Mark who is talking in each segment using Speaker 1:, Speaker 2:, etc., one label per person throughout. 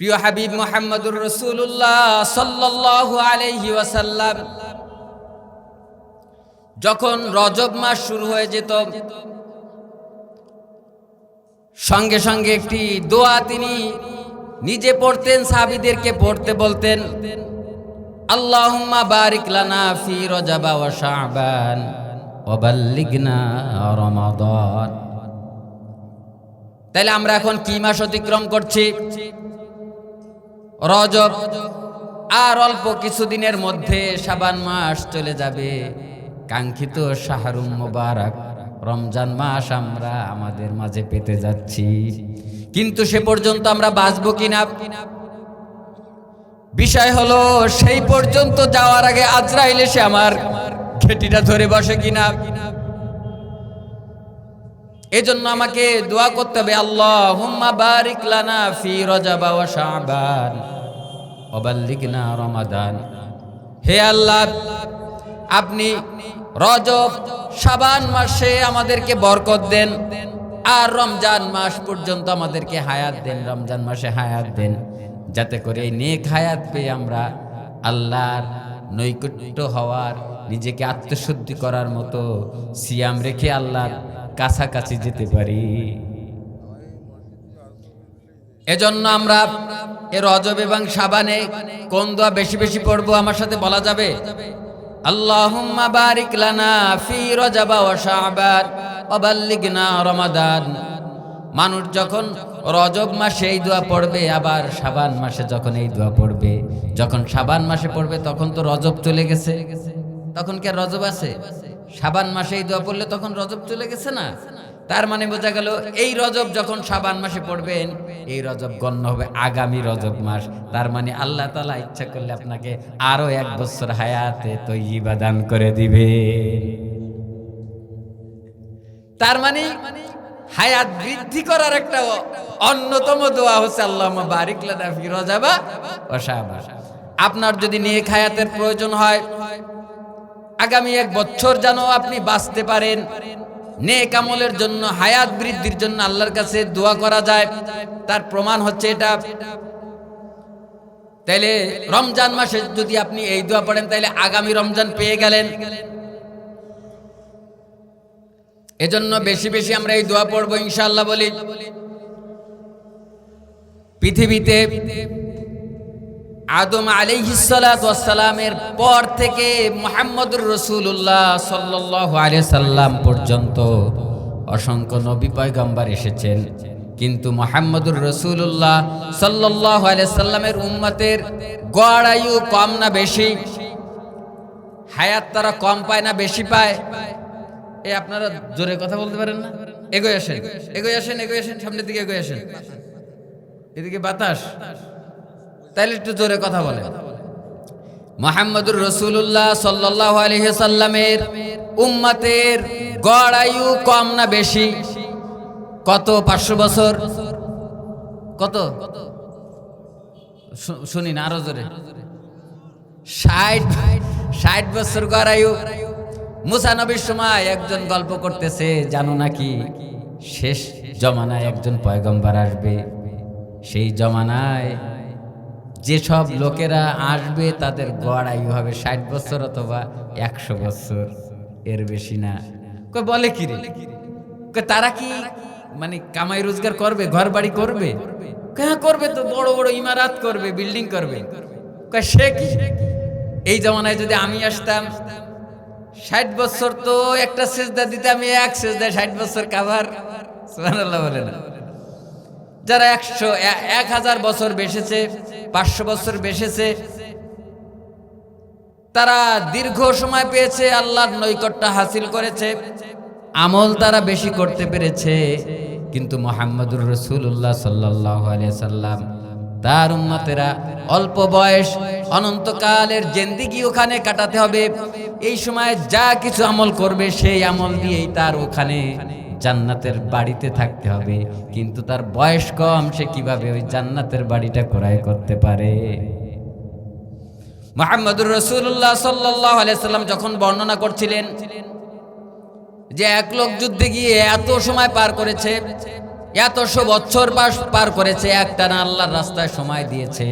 Speaker 1: প্রিয় হাবিব মোহাম্মদুর রসুল্লাহ সাল্লাল্লাহু আলাইহি ওয়াসাল্লাম, যখন রজব মাস শুরু হয়ে যেত, সঙ্গে সঙ্গে একটি দোয়া তিনি নিজে পড়তেন সাবিদেরকে পড়তে বলতেন, আল্লাহুম্মা বারিক লানা ফি রজাবা ওয়া শাবান ওয়া বাল্লিগনা তাহলে আমরা এখন কি মাস অতিক্রম করছি? রজব, আর অল্প কিছুদিনের মধ্যে সাবান মাস চলে যাবে। কাঙ্ক্ষিত শাহরুম মোবারক, রমজান মাস আমরা আমাদের মাঝে পেতে যাচ্ছি। কিন্তু সে পর্যন্ত আমরা বাঁচবো কিনা? বিষয় হলো, সেই পর্যন্ত যাওয়ার আগে আজরাইল এসে আমার ঘেটিটা ধরে বসে কিনা? এজন্য আমাকে দোয়া করতে হবে আল্লাহ হুম্মা বারিক লানা ফি রজাবা ওয়া শাবান ওবাল্লিগনা রমাদান। হে আল্লাহ, আপনি রজব, শাবান মাসে আমাদেরকে বরকত দেন আর রমজান মাস পর্যন্ত আমাদেরকে হায়াত দেন, রমজান মাসে হায়াত দেন। যাতে করে এই নেক হায়াত পেয়ে আমরা আল্লাহর নৈকট্য হওয়ার, নিজেকে আত্মশুদ্ধি করার মতো সিয়াম রেখে আল্লাহর কাছাকাছি যেতে পারি। এজন্য আমরা এ রজব এবং সাবানে কোন দোয়া বেশি বেশি পড়ব আমার সাথে বলা যাবে? আল্লাহুম্মা বারিক লানা ফি রজাবা ওয়া শাবান ওয়া রমাদান। মানুষ যখন রজব মাসে এই দোয়া পড়বে, আবার সাবান মাসে যখন এই দোয়া পড়বে, যখন সাবান মাসে পড়বে, তখন তো রজব চলে গেছে। তখন কি আর রজব আছে? সাবান মাসে এই দোয়া পড়লে তখন রজব চলে গেছে না? তার মানে বোঝা গেল, এই রজব যখন সাবান মাসে পড়বেন, এই রজব গণ্য হবে আগামী রজব মাস। তার মানে আল্লাহ তালা ইচ্ছা করলে আপনাকে আরও এক বছর হায়াতে তৈবা দান করে দিবে। তার মানে হায়াত বৃদ্ধি করার একটা অন্যতম দোয়া হচ্ছে আল্লাহ বারিক লানা রজাবা ও শাবান। আপনার যদি নেক হায়াতের প্রয়োজন হয় আগামী এক বছর যেন আপনি বাঁচতে পারেন। নেক আমলের জন্য, হায়াত বৃদ্ধির জন্য আল্লাহর কাছে দোয়া করা যায়। তার প্রমাণ হচ্ছে এটা। তাইলে রমজান মাসে যদি আপনি এই দোয়া পড়েন, তাইলে আগামী রমজান পেয়ে গেলেন। এজন্য বেশি বেশি আমরা এই দোয়া পড়ব, ইনশাআল্লাহ বলি। পৃথিবীতে আদম আলিহিসালামের পর থেকে মোহাম্মদুর রসুল্লাহ সাল্লাহ সাল্লাম পর্যন্ত অসংখ্য নবী পয়গম্বর এসেছেন। কিন্তু মোহাম্মদুর রসুল্লাহ সাল্লাহ সাল্লামের উম্মতের গড় আয়ু কম না বেশি। হায়াত তারা কম পায় না বেশি পায়। এ আপনারা জোরে কথা বলতে পারেন না? এগোয় আসেন এগোয় আসেন এগোয় আসেন, সামনের দিকে এগোয় আসেন। এদিকে বাতাস। তাইলে একটু জোরে কথা বলে মোহাম্মদুর রসুল্লাহ সাল্লাহ আলহিসাল্লামের উম্মাতের গড় আয়ু কম না বেশি? কত? পাঁচশো বছর? কত? শুনি না, আরও জোরে। ষাট ষাট বছর গড় আয়ু। মুসা নবীর সময় একজন গল্প করতেছে, জানো নাকি? শেষ জমানায় একজন পয়গম্বর আসবে। সেই জমানায় যেসব লোকেরা আসবে, তাদের গড় আয়ু হবে। ষাট বছর অথবা একশো বছর। এর বেশি না। বলে কি রে? তারা কি মানে কামাই রোজগার করবে ঘর বাড়ি করবে হ্যাঁ করবে তো, বড় বড় ইমারাত করবে, বিল্ডিং করবে। সে কি? এই জমানায় যদি আমি আসতাম, ষাট বছর তো একটা সেজদা দিতে আমি এক সেজদায় ষাট বছর কাভার সুবহানাল্লাহ বলে না। যারা একশো এক হাজার বছর বেসেছে, পাঁচশো বছর বেসেছে, তারা দীর্ঘ সময় পেয়েছে, আল্লাহর নৈকট্য হাসিল করেছে, আমল তারা বেশি করতে পেরেছে। কিন্তু মোহাম্মদুর রসুল্লাহ সাল্লাহ সাল্লাম, তার উম্মতেরা অল্প বয়স, অনন্তকালের জেন্দিগি ওখানে কাটাতে হবে। এই সময় যা কিছু আমল করবে, সেই আমল দিয়েই তার ওখানে জান্নাতের বাড়িতে থাকতে হবে। কিন্তু তার বয়স কম, সে কীভাবে ওই জান্নাতের বাড়িটা ক্রয় করতে পারে? মোহাম্মদুর রসুল্লাহ সাল্লাহ আলাইসাল্লাম যখন বর্ণনা করছিলেন যে এক লোক যুদ্ধে গিয়ে এত সময় পার করেছে, এত এতশো বছর পার করেছে একটা না আল্লাহর রাস্তায় সময় দিয়েছে।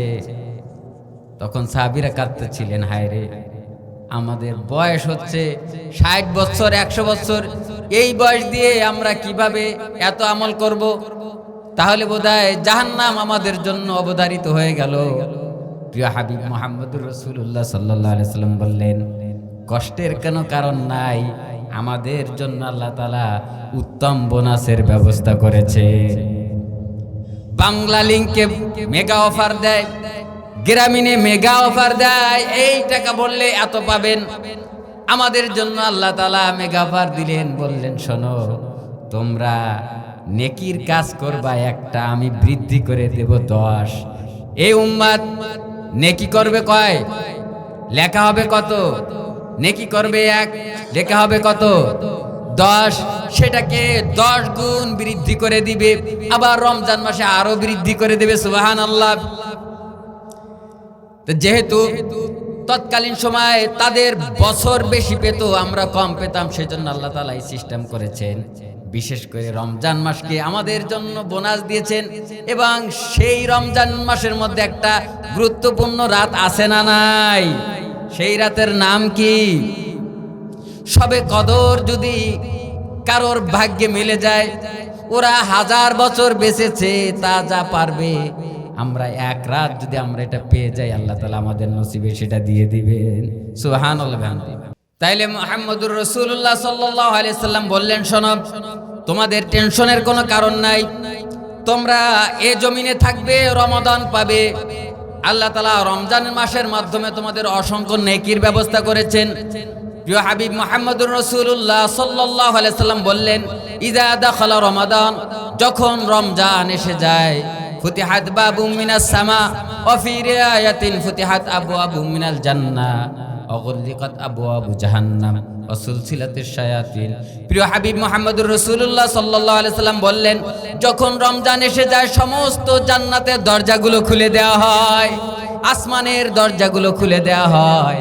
Speaker 1: তখন সাহাবিরা কাঁদতেছিলেন হায় রে আমাদের বয়স হচ্ছে ষাট বছর, একশো বছর। এই বয়স দিয়ে আমরা কীভাবে এত আমল করব? তাহলে বোধহয় জাহান্নাম আমাদের জন্য অবধারিত হয়ে গেল। প্রিয় হাবিব মোহাম্মদুর রসুল্লাহ সাল্লাহ সাল্লাম বললেন, কষ্টের কেন কারণ নাই? আমাদের জন্য আল্লাহ তালা উত্তম বোনাসের ব্যবস্থা করেছে। বাংলা লিঙ্কে মেগা অফার দেয়। গ্রামীণে মেগা অফার দেয়, এই টাকা বললে এত পাবেন। আমাদের জন্য আল্লাহ তালা মেগা অফার দিলেন, বললেন, শোনো, তোমরা নেকির কাজ করবা, একটা আমি বৃদ্ধি করে দেব দশ। এই উম্মাদ, নেকি করবে কয়? লেখা হবে কত? নেকি করবে এক, লেখা হবে কত? দশ। সেটাকে দশ গুণ বৃদ্ধি করে দিবে, আবার রমজান মাসে আরও বৃদ্ধি করে দেবে সুবাহান আল্লাহ যেহেতু তৎকালীন সময়ে তাদের বছর বেশি পেত, আমরা কম পেতাম সেই জন্য আল্লাহ তালা এই সিস্টেম করেছেন। বিশেষ করে রমজান মাসকে আমাদের জন্য বোনাস দিয়েছেন এবং সেই রমজান মাসের মধ্যে একটা গুরুত্বপূর্ণ রাত আছে না নাই? সেই রাতের নাম কি? সবে কদর যদি কারোর ভাগ্যে মিলে যায়, ওরা হাজার বছর বেঁচেছে, তা যা পারবে। আমরা এক রাত যদি আমরা এটা পেয়ে যাই, আল্লাহ তালা আমাদের নসিবে সেটা দিয়ে দিবেন। সুহান তাইলে মোহাম্মদুর রসুল্লাহ সাল্লাহ আলিয়াল্লাম বললেন সনব তোমাদের টেনশনের কোনো কারণ নাই। তোমরা এ জমিনে থাকবে, রমাদান পাবে। আল্লাহ তালা রমজান মাসের মাধ্যমে তোমাদের অসংখ্য নেকির ব্যবস্থা করেছেন। প্রিয় হাবিব মোহাম্মদুর রসুল্লাহ সাল্লাহ আলাইসাল্লাম বললেন, ইদা দাখলা রমাদান, যখন রমজান এসে যায় ফুতিহাত বাবু মিনাস সামা অফি রিয়ায়াতিন ফুতিহাত আবু আবু মিনাল জান্নাহ অগলিকাত আবু আবু জাহান্নাম অসুলসিলাতের শায়াতিন। প্রিয় হাবিব মোহাম্মদুর রসুল্লাহ সাল্লাহ আলাইসাল্লাম বললেন, যখন রমজান এসে যায়, সমস্ত জান্নাতের দরজাগুলো খুলে দেওয়া হয়, আসমানের দরজাগুলো খুলে দেওয়া হয়।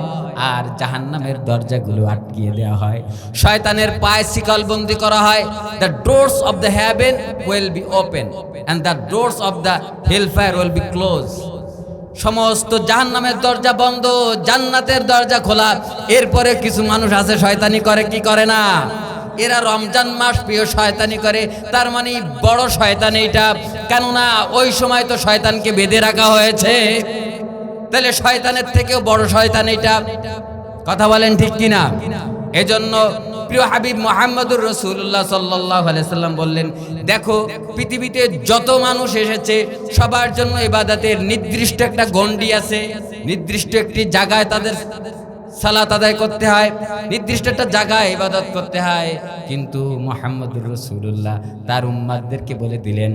Speaker 1: আর জাহান্নামের দরজাগুলো আটকিয়ে দেওয়া হয়। শয়তানের পায়ে শিকল বন্দি করা হয়। The doors of the heaven will be open and the doors of the hellfire will be close সমস্ত জাহান্নামের দরজা বন্ধ, জান্নাতের দরজা খোলা। এরপরে কিছু মানুষ আছে, শয়তানি করে, কি করে না? এরা রমজান মাস প্রিয় শয়তানি করে, তার মানে বড় শয়তান এইটা। কেননা ওই সময় তো শয়তানকে বেঁধে রাখা হয়েছে। তাহলে শয়তানের থেকেও বড় শয়তান এটা। কথা বলেন ঠিক কিনা? এজন্য প্রিয় হাবিব মোহাম্মদুর রসুল্লাহ সাল্লাহ সাল্লাম বললেন, দেখো, পৃথিবীতে যত মানুষ এসেছে, সবার জন্য ইবাদতের নির্দিষ্ট একটা গন্ডি আছে, নির্দিষ্ট একটি জায়গায় তাদের সালাত আদায় করতে হয়, নির্দিষ্ট একটা জায়গায় ইবাদত করতে হয়। কিন্তু মোহাম্মদুর রসুল্লাহ তার উম্মাদদেরকে বলে দিলেন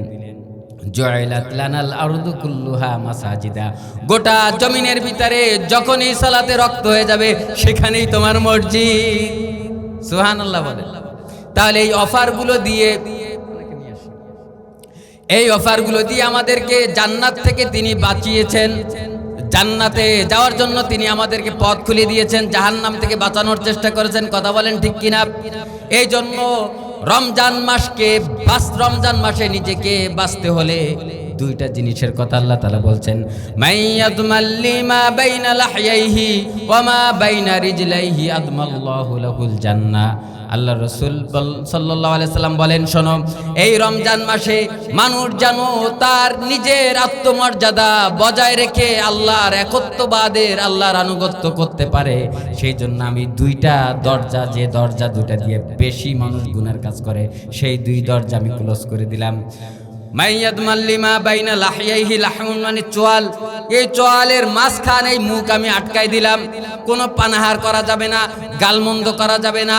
Speaker 1: গোটা জমিনের ভিতরে যখনই সালাতে রক্ত হয়ে যাবে, সেখানেই তোমার মসজিদ। সুবহানাল্লাহ বলে তাহলে এই অফারগুলো দিয়ে এই অফারগুলো দিয়ে আমাদেরকে জান্নাত থেকে তিনি বাঁচিয়েছেন। জান্নাতে যাওয়ার জন্য তিনি আমাদেরকে পথ খুলে দিয়েছেন। জাহান্নাম থেকে বাঁচানোর চেষ্টা করেছেন। কথা বলেন ঠিক কিনা? এই জন্য রমজান মাসকে বাস, রমজান মাসে নিজেকে বাঁচতে হলে দুইটা জিনিসের কথা আল্লাহ তালা বলছেন। মাইয়াদমাল্লিমা আল্লাহ রসুল সাল্লাম বলেন, শোনো, এই রমজান মাসে মানুষ যেন তার নিজের আত্মমর্যাদা বজায় রেখে আল্লাহর একত্ববাদের আল্লাহর আনুগত্য করতে পারে, সেই জন্য আমি দুইটা দরজা, যে দরজা দুটা দিয়ে বেশি মানুষ গুনের কাজ করে, সেই দুই দরজা আমি ক্লোজ করে দিলাম। মাইয়াদ মাল্লিমা বাইনা লাহিয়াইহি লাহমুন মানে চোয়াল। এই চোয়ালের মাঝখানে এই মুখ আমি আটকাই দিলাম। কোনো পানাহার করা যাবে না, গালমন্দ করা যাবে না,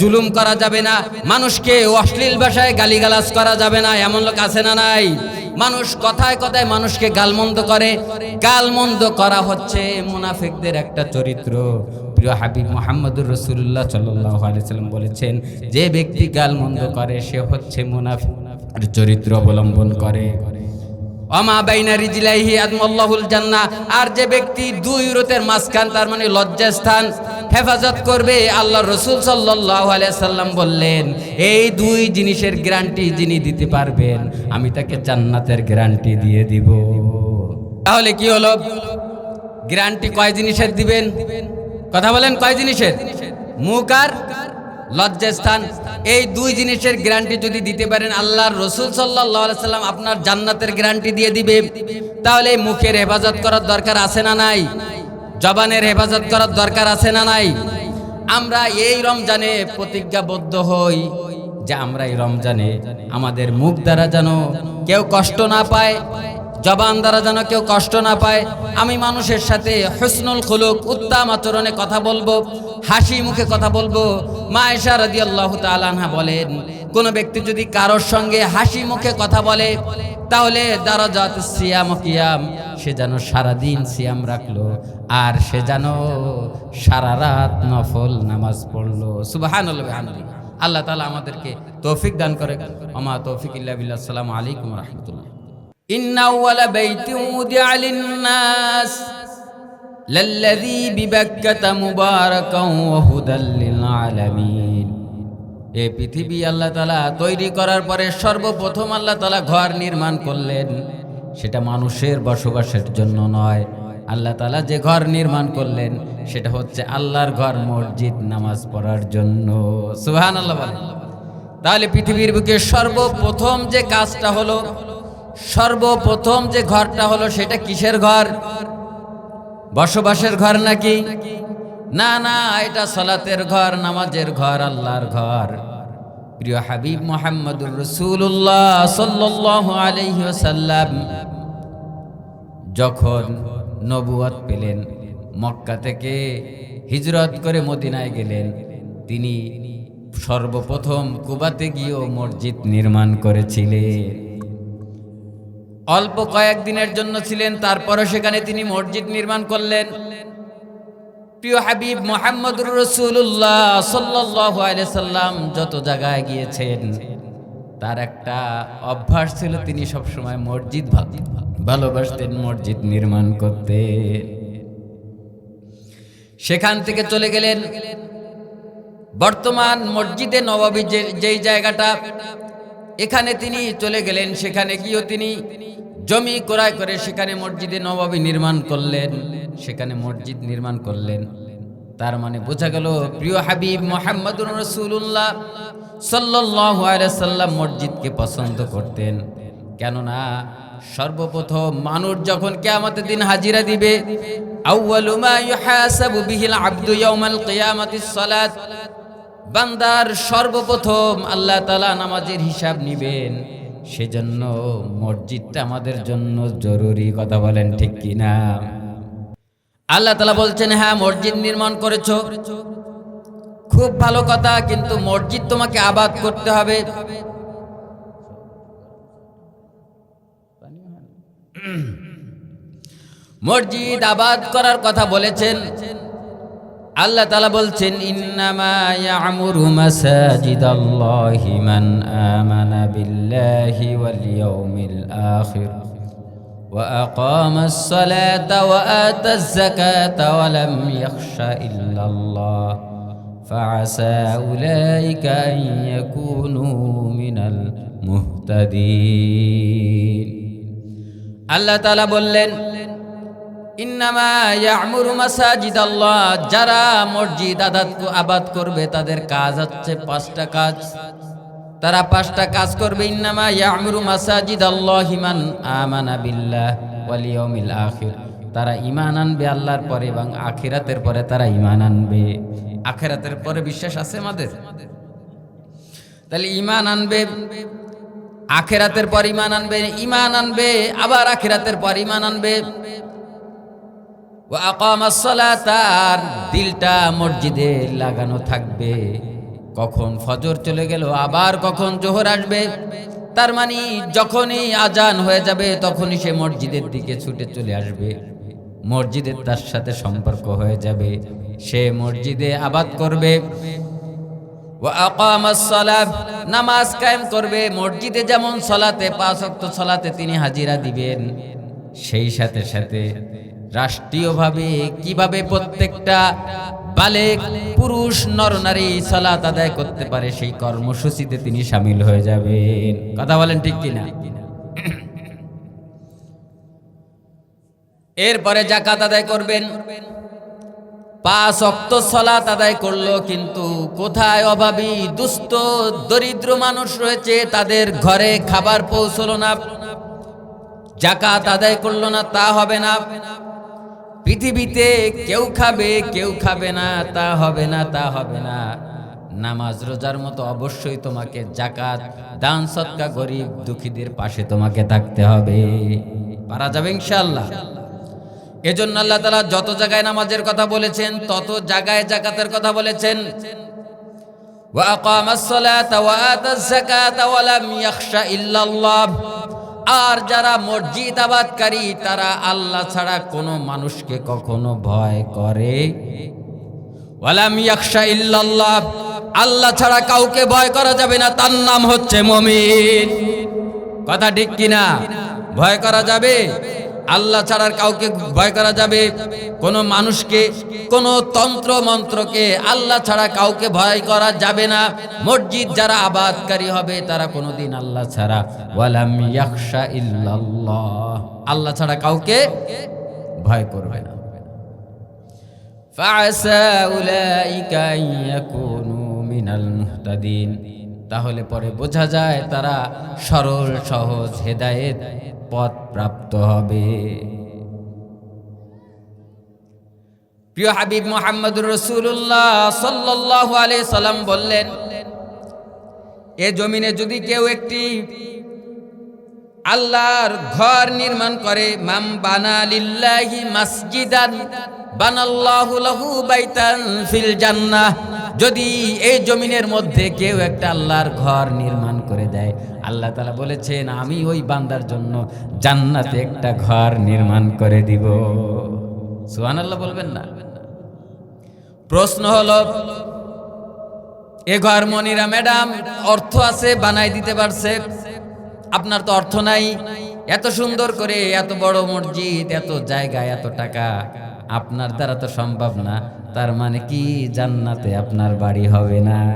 Speaker 1: জুলুম করা যাবে না। মানুষকে অশ্লীল ভাষায় গালিগালাজ করা যাবে না, এমন লোক আছে না নাই? মানুষ কথায় কথায় মানুষকে গালমন্দ করে। গালমন্দ করা হচ্ছে মুনাফিকদের একটা চরিত্র। প্রিয় হাবিব মোহাম্মদুর রসুল্লাহ সাল্লাহ আলিয়াল্লাম বলেছেন, যে ব্যক্তি গালমন্দ করে, সে হচ্ছে মুনাফিক। চরিত্র অবলম্বন করে। অমা বাইনা রিজলাইহি জান্নাহ, আর যে ব্যক্তি দুই রতের মাঝখান, তার মানে লজ্জাস্থান হেফাজত করবে আল্লাহ রসুল আলাইহি সাল্লাম বললেন, এই দুই জিনিসের গ্যারান্টি যিনি দিতে পারবেন, আমি তাকে জান্নাতের গ্যারান্টি দিয়ে দিব। তাহলে কি হলো? গ্যারান্টি কয় জিনিসের দিবেন? কথা বলেন, কয় জিনিসের? মুখ আর লজ্জাস্থান। এই দুই জিনিসের গ্যারান্টি যদি দিতে পারেন, আল্লাহর রসুল সাল্লাম আপনার জান্নাতের গ্যারান্টি দিয়ে দিবে। তাহলে মুখের হেফাজত করার দরকার আছে না নাই? জবানের হেফাজত করার দরকার আছে না নাই? আমরা এই রমজানে প্রতিজ্ঞাবদ্ধ হই যে আমরা এই রমজানে আমাদের মুখ দ্বারা যেন কেউ কষ্ট না পায়, জবান দ্বারা যেন কেউ কষ্ট না পায়। আমি মানুষের সাথে হসনুল খুলুক, উত্তম আচরণে কথা বলব। হাসি মুখে কথা বলব। মা এসা রাজি আল্লাহ তালানহা বলেন, কোনো ব্যক্তি যদি কারোর সঙ্গে হাসি মুখে কথা বলে, তাহলে দারাজাত সিয়াম কিয়াম, সে যেন সারাদিন সিয়াম রাখল, আর সে যেন সারা রাত নফল নামাজ পড়ল। সুবাহান আল্লাহ তালা আমাদেরকে তৌফিক দান করে আমা তৌফিক ইল্লা সালাম আলিকুম রহমতুল্লাহ। ইন্না আলিন্নাস লাল্লাযী বিবাক্কাতা মুবারাকাও ওয়া হুদাল লিল আলামিন পৃথিবী আল্লাহ তালা তৈরি করার পরে সর্বপ্রথম আল্লাহ তালা ঘর নির্মাণ করলেন। সেটা মানুষের বসবাসের জন্য নয়। আল্লাহ তালা যে ঘর নির্মাণ করলেন, সেটা হচ্ছে আল্লাহর ঘর মসজিদ নামাজ পড়ার জন্য। সুহান আল্লাহ তাহলে পৃথিবীর বুকে সর্বপ্রথম যে কাজটা হলো, সর্বপ্রথম যে ঘরটা হলো, সেটা কিসের ঘর? বসবাসের ঘর নাকি? না না, এটা সলাতের ঘর, নামাজের ঘর, আল্লাহর ঘর। প্রিয় হাবিব মোহাম্মদুর রসুল্লাহ সাল্লাহ আলহি সাল্লাম যখন নবুয়াত পেলেন, মক্কা থেকে হিজরত করে মদিনায় গেলেন, তিনি সর্বপ্রথম কুবাতে গিয়েও মসজিদ নির্মাণ করেছিলেন। অল্প কয়েকদিনের জন্য ছিলেন তারপরে সেখানে তিনি মসজিদ নির্মাণ করলেন। প্রিয় হাবিব মোহাম্মদুর রসুল্লাহ সাল্লাহ সাল্লাম যত জায়গায় গিয়েছেন, তার একটা অভ্যাস ছিল তিনি সবসময় মসজিদ ভালোবাসতেন, মসজিদ নির্মাণ করতে সেখান থেকে চলে গেলেন। বর্তমান মসজিদে নবাবী যেই জায়গাটা এখানে তিনি চলে গেলেন, সেখানে গিয়েও তিনি জমি ক্রয় করে সেখানে মসজিদে নবাবী নির্মাণ করলেন, সেখানে মসজিদ নির্মাণ করলেন। তার মানে বোঝা গেল, প্রিয় হাবিব মোহাম্মদুর রসুল্লাহ সাল্লাহ মসজিদকে পছন্দ করতেন। কেননা সর্বপ্রথম মানুষ যখন কেয়ামতের দিন হাজিরা দিবে, আউয়ালু মা ইউহাসাবু বিহিল আবদু ইয়াউমাল কিয়ামাতিস সালাত বান্দার সর্বপ্রথম আল্লাহ তালা নামাজের হিসাব নিবেন। সেজন্য মসজিদটা আমাদের জন্য জরুরি, কথা বলেন ঠিক কিনা? আল্লাহ তালা বলছেন হ্যাঁ মসজিদ নির্মাণ করেছ। খুব ভালো কথা, কিন্তু মসজিদ তোমাকে আবাদ করতে হবে। মসজিদ আবাদ করার কথা বলেছেন। আল্লাহ তালা বলছেন ইন্নামা ইয়ামুরু মাসাজিদাল্লাহি মান আমানা বিল্লাহি ওয়াল ইয়াউমিল আখির وأقام الصلاة وآتى الزكاة ولم يخش إلا الله فعسى أولئك أن يكونوا من المهتدين আল্লাহ তালা বললেন যারা মসজিদ আবাদ করবে, তাদের কাজ হচ্ছে পাঁচটা কাজ। তারা পাঁচটা কাজ করবে, ইন্নামা ইয়ামুরু মাসাজিদ আল্লাহ হিমান আমানা আখির। তারা ইমান আনবে আল্লাহর পরে এবং আখিরাতের পরে তারা ইমান আনবে। আখিরাতের পরে বিশ্বাস আছে আমাদের? তাহলে ইমান আনবে, আখেরাতের পর ইমান আনবে ইমান আনবে, আবার আখেরাতের পর ইমান আনবে। ও তার দিলটা মসজিদে লাগানো থাকবে। কখন ফজর চলে গেল, আবার কখন জোহর আসবে। তার মানে যখনই আজান হয়ে যাবে, তখনই সে মসজিদের দিকে ছুটে চলে আসবে। মসজিদের তার সাথে সম্পর্ক হয়ে যাবে। সে মসজিদে আবাদ করবে। নামাজ কায়েম করবে। মসজিদে যেমন সলাতে, পাঁচ ওয়াক্ত সলাতে তিনি হাজিরা দিবেন। সেই সাথে সাথে রাষ্ট্রীয়ভাবে কীভাবে প্রত্যেকটা বালেক পুরুষ নরনারী সালাত আদায় করতে পারে, সেই কর্মসূচিতে তিনি সামিল হয়ে যাবেন। কথা বলেন ঠিক কিনা? এরপরে জাকাত আদায় করবেন। পাঁচ অক্ত সলাত আদায় করল, কিন্তু কোথায় অভাবী, দুস্থ, দরিদ্র মানুষ রয়েছে, তাদের ঘরে খাবার পৌঁছলো না। জাকাত আদায় করল না, তা হবে না। পৃথিবীতে কেউ খাবে কেউ খাবে না তা হবে না তা হবে না নামাজ রোজার মতো অবশ্যই তোমাকে জাকাত দান সৎকা গরিব দুঃখীদের পাশে তোমাকে থাকতে হবে পারা যাবে ইনশাল্লাহ এজন্য আল্লাহ তালা যত জায়গায় নামাজের কথা বলেছেন তত জায়গায় জাকাতের কথা বলেছেন وأقام الصلاة وآتى الزكاة ولم يخش إلا الله আর যারা মসজিদ আবাদকারী তারা আল্লাহ ছাড়া কোনো মানুষকে কখনো ভয় করে। ইল্লাল্লাহ, আল্লাহ ছাড়া কাউকে ভয় করা যাবে না, তার নাম হচ্ছে মমিন। কথা ঠিক কিনা? ভয় করা যাবে? আল্লাহ ছাড়ার কাউকে ভয় করা যাবে কোনো মানুষকে কোনো তন্ত্র মন্ত্রকে আল্লাহ ছাড়া কাউকে ভয় করা যাবে না মসজিদ যারা আবাদকারী হবে তারা কোনোদিন আল্লাহ ছাড়া ওয়ালাম ইয়াখশা ইল্লাল্লাহ আল্লাহ ছাড়া কাউকে ভয় করবে না فعسى أولئك أن يكونوا من المهتدين তাহলে পরে বোঝা যায় তারা সরল, সহজ হেদায়েত পথ প্রাপ্ত হবে। প্রিয় হাবিব মোহাম্মদুর রসুল্লাহ সাল্লাহ আলি সাল্লাম বললেন, এ জমিনে যদি কেউ একটি আল্লাহর ঘর নির্মাণ করে মাম বানা লিল্লাহি মাসজিদান, বানাল্লাহু লাহু বাইতান ফিল জান্নাহ। যদি এই জমিনের মধ্যে কেউ একটা আল্লাহর ঘর নির্মাণ করে দেয়, আল্লাহ তালা বলেছেন, আমি ওই বান্দার জন্য জান্নাতে একটা ঘর নির্মাণ করে দিব। সুবহানাল্লাহ বলবেন না। প্রশ্ন হলো, এ ঘর মনিরা, ম্যাডাম, অর্থ আছে, বানাই দিতে পারছে? আপনার তো অর্থ নাই। এত সুন্দর করে, এত বড় মসজিদ, এত জায়গা, এত টাকা। আপনার দ্বারা তো সম্ভব না। তার মানে কি? জান্নাতে আপনার বাড়ি হবে না।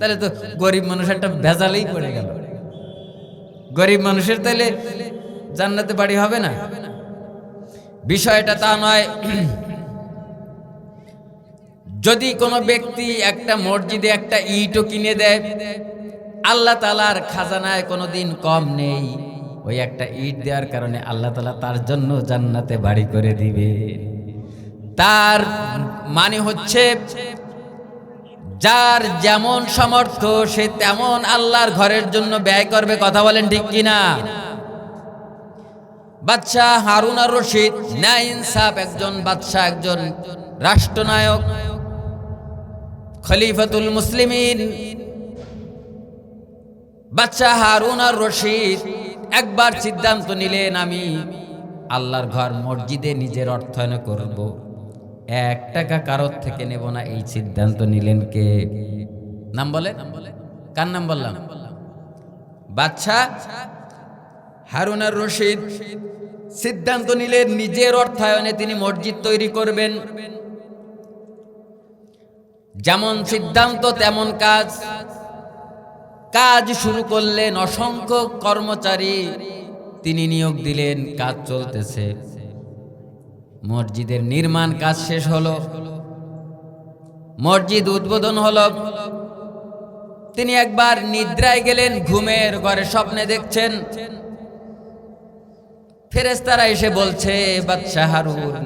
Speaker 1: তাহলে তো গরিব মানুষ একটা ভেজালেই পড়ে গেল। গরিব মানুষের তাহলে জান্নাতে বাড়ি হবে না। বিষয়টা তা নয়। যদি কোনো ব্যক্তি একটা মসজিদে একটা ইটও কিনে দেয়, আল্লাহ তালার খাজানায় কোনো দিন কম নেই। ওই একটা ইট দেওয়ার কারণে আল্লাহ তালা তার জন্য জান্নাতে বাড়ি করে দিবে। তার মানে হচ্ছে, যার যেমন সামর্থ্য, সে তেমন আল্লাহর ঘরের জন্য ব্যয় করবে, কথা বলেন ঠিক কিনা? বাদশাহ হারুন আর রশিদ, ন্যায় ইনসাফ, একজন বাদশাহ, একজন রাষ্ট্রনায়ক, খলিফাতুল মুসলিমিন। বাচ্চা হারুন আর রশিদ একবার সিদ্ধান্ত নিলেন, আমি আল্লাহর ঘর মসজিদে নিজের অর্থায়ন করব। এক টাকা কারোর থেকে নেব না, এই সিদ্ধান্ত নিলেন কে? নাম বলে? কার নাম বললাম? বাচ্চা হারুন আর রশিদ। সিদ্ধান্ত নিলেন নিজের অর্থায়নে তিনি মসজিদ তৈরি করবেন। যেমন সিদ্ধান্ত, তেমন কাজ। কাজ শুরু করলেন অসংখ্য কর্মচারী। তিনি নিয়োগ দিলেন, কাজ চলতেছে। মসজিদের নির্মাণ কাজ শেষ হলো। মসজিদ উদ্বোধন হলো। তিনি একবার নিদ্রায় গেলেন, ঘুমের ঘরে স্বপ্নে দেখছেন। ফেরেস্তারা এসে বলছে, বাদশাহ হারুন,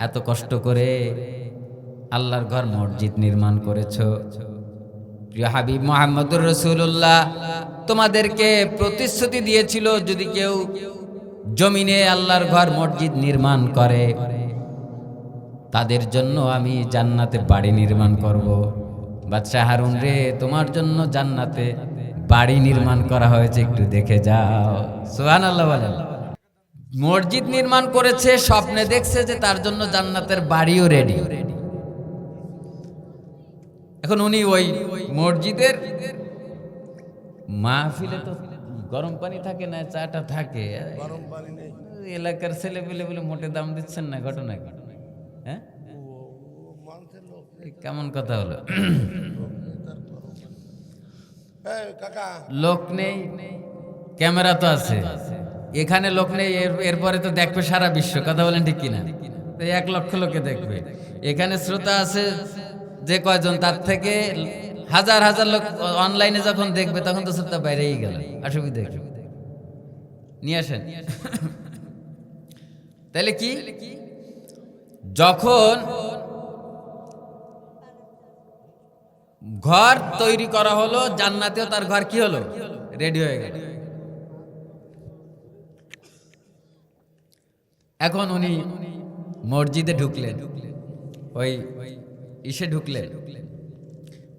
Speaker 1: এত কষ্ট করে আল্লাহর ঘর মসজিদ নির্মাণ করেছ। প্রিয় হাবিব মোহাম্মদুর রসুল্লাহ তোমাদেরকে প্রতিশ্রুতি দিয়েছিল, যদি কেউ জমিনে আল্লাহর ঘর মসজিদ নির্মাণ করে। তাদের জন্য আমি জান্নাতে বাড়ি নির্মাণ করব। বাদশাহ হারুন রে, তোমার জন্য জান্নাতে বাড়ি নির্মাণ করা হয়েছে, একটু দেখে যাও। সোহান আল্লাহ বলেন। মসজিদ নির্মাণ করেছে, স্বপ্নে দেখছে যে তার জন্য জান্নাতের বাড়িও রেডি এখন উনি ওই মসজিদের মাহফিলে তো গরম পানি থাকে না চাটা থাকে।
Speaker 2: গরম পানি নেই।
Speaker 1: এলাকার ছেলে পেলে বলে মোটে দাম দিচ্ছেন না ঘটনা কি? হ্যাঁ? কেমন কথা হলো? লোক নেই ক্যামেরা তো আছে। এখানে লোক নেই এর- এরপরে তো দেখবে সারা বিশ্ব কথা বলেন ঠিক কিনা? এক লক্ষ লোকে দেখবে। এখানে শ্রোতা আছে যে কয়জন তার থেকে হাজার হাজার লোক অনলাইনে যখন দেখবে, তখন তো শ্রোতা বাইরেই গেল। অসুবিধা? নিয়ে আসেন। তাহলে কি? যখন ঘর তৈরি করা হলো, জান্নাতেও তার ঘর কি হলো? রেডি হয়ে গেল। এখন উনি মসজিদে ঢুকলেন। ওই ইসে ঢুকলেন।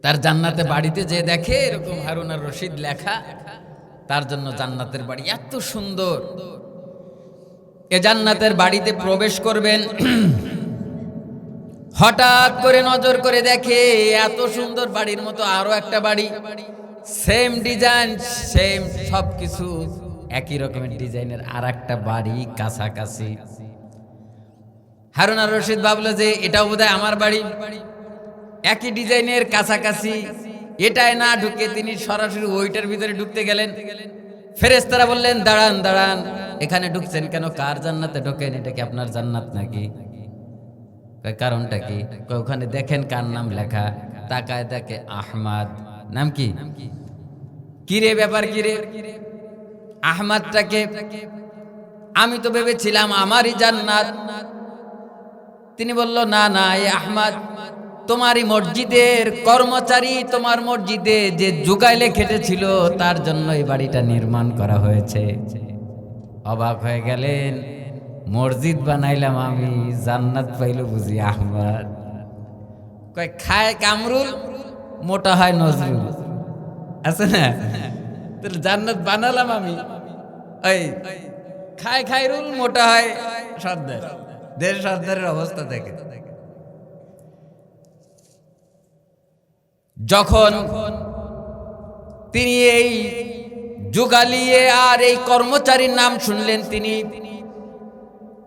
Speaker 1: তার জান্নাতে বাড়িতে যে দেখে, এরকম হারুন আর রশিদ লেখা, তার জন্য জান্নাতের বাড়ি এত সুন্দর। এ জান্নাতের বাড়িতে প্রবেশ করবেন, হঠাৎ করে নজর করে দেখে, এত সুন্দর বাড়ির মতো আরও একটা বাড়ি। সেম ডিজাইন সেম সব কিছু একই রকমের ডিজাইনের আর একটা বাড়ি কাছাকাছি। হারুন আর রশিদ ভাবলো যে, এটাও বোধহয় আমার বাড়ি। একই ডিজাইনের কাছাকাছি। এটাই না ঢুকে তিনি সরাসরি ওইটার ভিতরে ঢুকতে গেলেন। ফেরেশতারা বললেন, দাঁড়ান দাঁড়ান। এখানে ঢুকছেন কেন? কার জান্নাতে ঢোকেন? এটা কি আপনার জান্নাত নাকি? কারণটা কি? ওখানে দেখেন কার নাম লেখা। তাকায় দেখে আহমাদ। নাম কি? কিরে ব্যাপার কিরে আহমাদটাকে আমি তো ভেবেছিলাম আমারই জান্নাত। তিনি বলল, না না এই আহমাদ। তোমারই মসজিদের কর্মচারী তোমার মসজিদে যে যুগাইলে খেটেছিল, তার জন্য এই বাড়িটা নির্মাণ করা হয়েছে। অবাক হয়ে গেলেন, মসজিদ বানাইলাম আমি, জান্নাত পাইল বুঝি আহমদ। কয়, খায় কামরুল, মোটা হয় নজরুল। আছে না? তাহলে জান্নাত বানালাম আমি। ওই খায় খায়রুল, মোটা হয় সর্দার। দেশ সর্দারের অবস্থা দেখে যখন তিনি এই যুগালিয়ে আর এই কর্মচারীর নাম শুনলেন, তিনি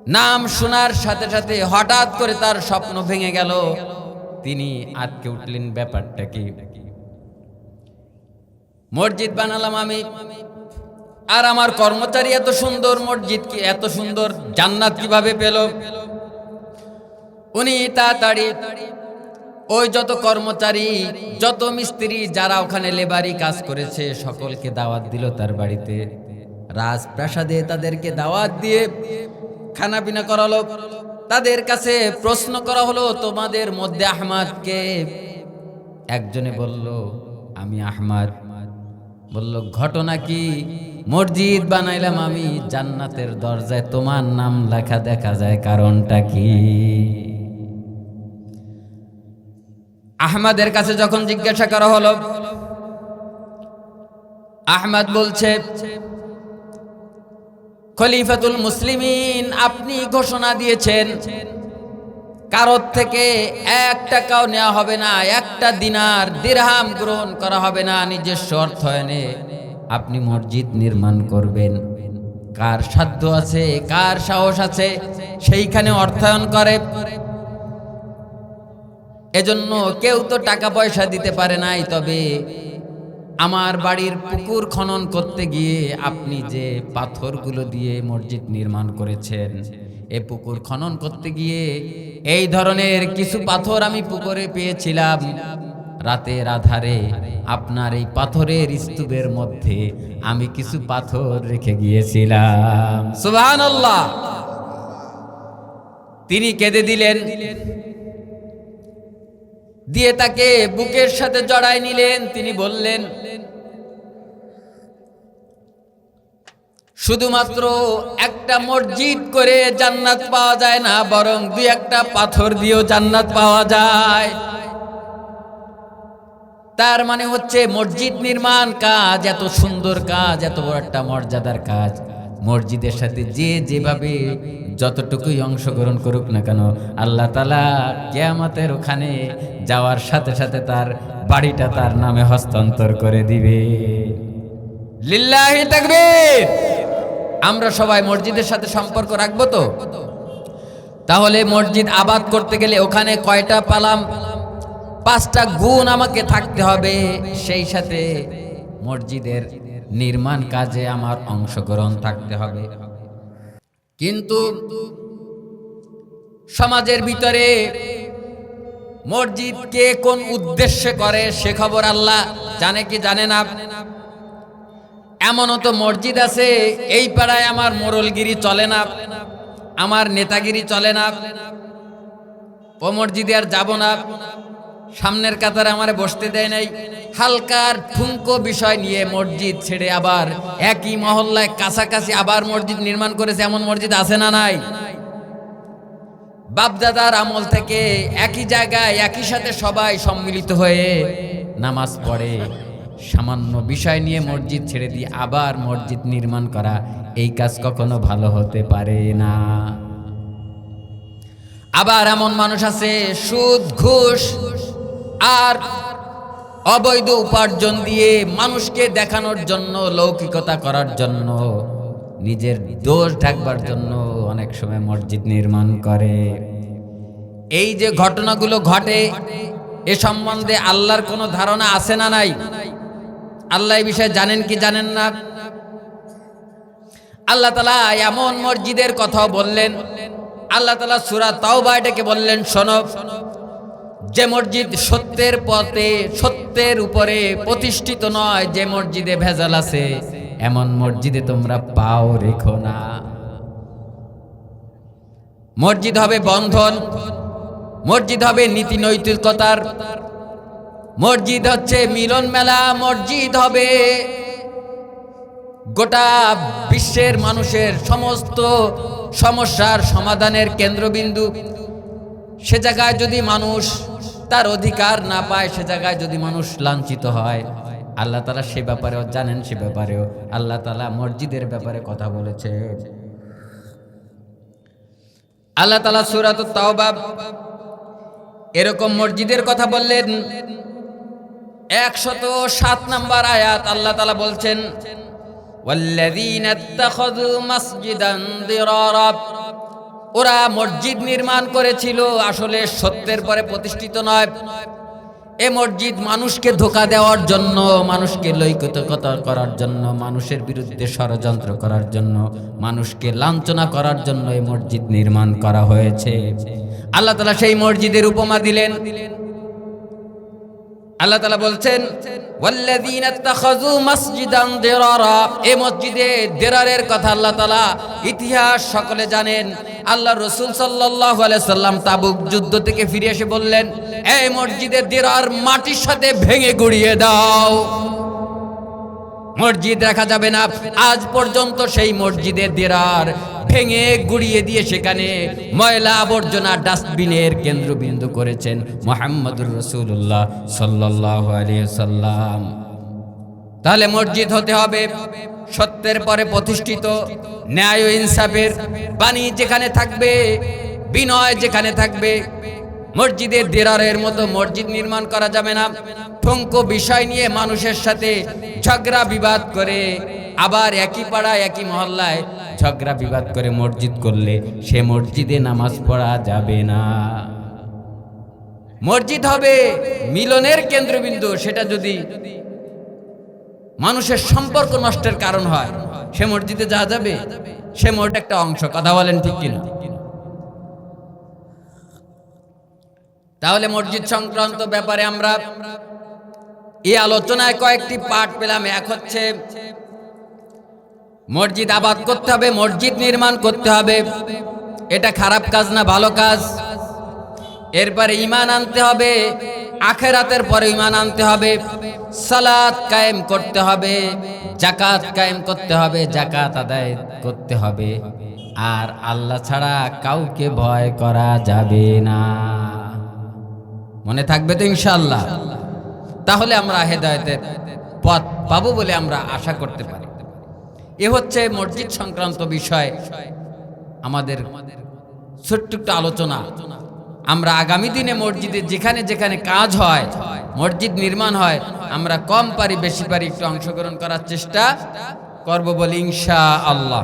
Speaker 1: নাম শোনার সাথে সাথে হঠাৎ করে তার স্বপ্ন ভেঙে গেল। তিনি আটকে উঠলেন ব্যাপারটা কি মসজিদ বানালাম আমি। আর আমার কর্মচারী এত সুন্দর, মসজিদ কি এত সুন্দর, জান্নাত কীভাবে পেল? উনি তাড়াতাড়ি ওই যত কর্মচারী, যত মিস্ত্রি যারা ওখানে লেবারি কাজ করেছে, সকলকে দাওয়াত দিল তার বাড়িতে। রাজপ্রাসাদে তাদেরকে দাওয়াত দিয়ে খানা পিনা করালো। তাদের কাছে প্রশ্ন করা হলো, তোমাদের মধ্যে আহমাদকে একজনে বলল, আমি আহমাদ। বলল, ঘটনা কি? মসজিদ বানাইলাম আমি, জান্নাতের দরজায় তোমার নাম লেখা দেখা যায়, কারণটা কি? আহমাদের কাছে যখন জিজ্ঞাসা করা হলো, আহমদ বলছে, খলিফাতুল মুসলিমিন, আপনি ঘোষণা দিয়েছেন, কারোর থেকে এক টাকাও নেওয়া হবে না, একটা দিনার দিরহাম গ্রহণ করা হবে না, নিজস্ব অর্থায়নে আপনি মসজিদ নির্মাণ করবেন। কার সাধ্য আছে, কার সাহস আছে, সেইখানে অর্থায়ন করে। এজন্য কেউ তো টাকা পয়সা দিতে পারে নাই, তবে আমার বাড়ির পুকুর খনন করতে গিয়ে আপনি যে পাথরগুলো দিয়ে মসজিদ নির্মাণ করেছেন, এ পুকুর খনন করতে গিয়ে এই ধরনের কিছু পাথর আমি পুকুরে পেয়েছিলাম। রাতের আধারে আপনার এই পাথরের স্তূপের মধ্যে আমি কিছু পাথর রেখে গিয়েছিলাম। সুবহানাল্লাহ। তিনি কেঁদে দিলেন দিয়ে তাকে বুকের সাথে জড়ায় নিলেন। তিনি বললেন, শুধুমাত্র একটা মসজিদ করে জান্নাত পাওয়া যায় না, বরং দুই একটা পাথর দিয়েও জান্নাত পাওয়া যায়। তার মানে হচ্ছে মসজিদ নির্মাণ কাজ, এত সুন্দর কাজ, এত বড় একটা মর্যাদার কাজ। মসজিদের সাথে যে যেভাবে যতটুকুই অংশগ্রহণ করুক না কেন, আল্লাহ তালা কেয়ামতের ওখানে যাওয়ার সাথে সাথে তার বাড়িটা তার নামে হস্তান্তর করে দিবে। লিল্লাহি আমরা সবাই মসজিদের সাথে সম্পর্ক রাখব তো? তাহলে মসজিদ আবাদ করতে গেলে ওখানে কয়টা পালাম? পাঁচটা গুণ আমাকে থাকতে হবে। সেই সাথে মসজিদের নির্মাণ কাজে আমার অংশগ্রহণ থাকতে হবে। কিন্তু সমাজের ভিতরে মসজিদ কে কোন উদ্দেশ্যে করে সে খবর আল্লাহ জানে কি জানে না। এমনও তো মসজিদ আছে, এই পাড়ায় আমার মোরলগিরি চলে না, আমার নেতাগিরি চলে না। ও মসজিদে আর যাব না। সামনের কাতারে আমারে বসতে দেয় নাই। হালকার ঠুনকো বিষয় নিয়ে মসজিদ ছেড়ে আবার একই মহল্লায় কাছাকাছি আবার মসজিদ নির্মাণ করেছে, এমন মসজিদ আছে না নাই? বাপদাদার আমল থেকে একই জায়গায় একই সাথে সবাই সম্মিলিত হয়ে নামাজ পড়ে। সামান্য বিষয় নিয়ে মসজিদ ছেড়ে দিয়ে আবার মসজিদ নির্মাণ করা, এই কাজ কখনো ভালো হতে পারে না। আবার এমন মানুষ আছে, সুদ, ঘুষ আর অবৈধ উপার্জন দিয়ে মানুষকে দেখানোর জন্য, লৌকিকতা করার জন্য, নিজের দোষ ঢাকবার জন্য অনেক সময় মসজিদ নির্মাণ করে। এই যে ঘটনাগুলো ঘটে, এ সম্বন্ধে আল্লাহর কোনো ধারণা আছে না নাই? আল্লাহ এই বিষয়ে জানেন কি জানেন না? আল্লাহ তালা এমন মসজিদের কথা বললেন। আল্লাহ তালা সুরা তাও এটাকে বললেন শোনব যে মসজিদ সত্যের পথে, সত্যের উপরে প্রতিষ্ঠিত নয়, যে মসজিদে ভেজাল আছে, এমন মসজিদে তোমরা পাও রেখো না। মসজিদ হবে বন্ধন, মসজিদ হবে নীতি নৈতিকতার, মসজিদ হচ্ছে মিলন মেলা, মসজিদ হবে গোটা বিশ্বের মানুষের সমস্ত সমস্যার সমাধানের কেন্দ্রবিন্দু। সে জায়গায় যদি মানুষ তার অধিকার না পায় সে জায়গায় যদি মানুষ লাঞ্ছিত হয় আল্লাহ তালা সে ব্যাপারেও জানেন সে ব্যাপারেও আল্লাহ তালা মসজিদের ব্যাপারে কথা বলেছে আল্লাহ তালা সুরাত তাওবাব এরকম মসজিদের কথা বললেন একশত সাত নাম্বার আয়াত আল্লাহ তালা বলছেন والذين اتخذوا مسجدا ضرارا ওরা মসজিদ নির্মাণ করেছিল, আসলে সত্যের পরে প্রতিষ্ঠিত নয়। এ মসজিদ মানুষকে ধোকা দেওয়ার জন্য, মানুষকে লৈকতকতা করার জন্য, মানুষের বিরুদ্ধে ষড়যন্ত্র করার জন্য, মানুষকে লাঞ্ছনা করার জন্য এই মসজিদ নির্মাণ করা হয়েছে। আল্লাহ তালা সেই মসজিদের উপমা দিলেন। আল্লাহ তালা বলছেন এই মসজিদে দেরারের কথা ইতিহাস সকলে জানেন। আল্লাহ রসুল তাবুক যুদ্ধ থেকে ফিরে এসে বললেন মসজিদে দেরার মাটির সাথে ভেঙে গুড়িয়ে দাও। মসজিদ রাখা যাবে না। আজ পর্যন্ত সেই মসজিদে দেরার ভেঙে গুড়িয়ে দিয়ে সেখানে ময়লা আবর্জনা ডাস্টবিনের কেন্দ্রবিন্দু করেছেন মোহাম্মদুর রসুল্লাহ সাল্লাহ সাল্লাম তাহলে মসজিদ হতে হবে সত্যের পরে প্রতিষ্ঠিত, ন্যায় ইনসাফের বাণী যেখানে থাকবে, বিনয় যেখানে থাকবে মসজিদের দেরারের মতো মসজিদ নির্মাণ করা যাবে না। ঠুঙ্কো বিষয় নিয়ে মানুষের সাথে ঝগড়া বিবাদ করে, আবার একই পাড়ায়, একই মহল্লায় ঝগড়া বিবাদ করে মসজিদ করলে সে মসজিদে নামাজ পড়া যাবে না। মসজিদ হবে মিলনের কেন্দ্রবিন্দু, সেটা যদি মানুষের সম্পর্ক নষ্টের কারণ হয়, সে মসজিদে যাওয়া যাবে? সে মোট একটা অংশ, কথা বলেন ঠিক কিনা? তাহলে মসজিদ সংক্রান্ত ব্যাপারে আমরা এই আলোচনায় কয়েকটি পাঠ পেলাম। এক হচ্ছে, মসজিদ আবাদ করতে হবে, মসজিদ নির্মাণ করতে হবে। এটা খারাপ কাজ না, ভালো কাজ। এরপরে ইমান আনতে হবে, আখেরাতের পরে ইমান আনতে হবে। সালাত কায়েম করতে হবে জাকাত কায়েম করতে হবে জাকাত আদায় করতে হবে। আর আল্লাহ ছাড়া কাউকে ভয় করা যাবে না। মনে থাকবে তো ইনশাল্লাহ তাহলে আমরা হেদায়তের পথ পাবো বলে আমরা আশা করতে পারি। এ হচ্ছে মসজিদ সংক্রান্ত বিষয়। আমাদের ছোট্ট একটু আলোচনা। আমরা আগামী দিনে মসজিদে যেখানে যেখানে কাজ হয়, মসজিদ নির্মাণ হয়, আমরা কম পারি, বেশি পারি, একটু অংশগ্রহণ করার চেষ্টা করব বলে ইনশা আল্লাহ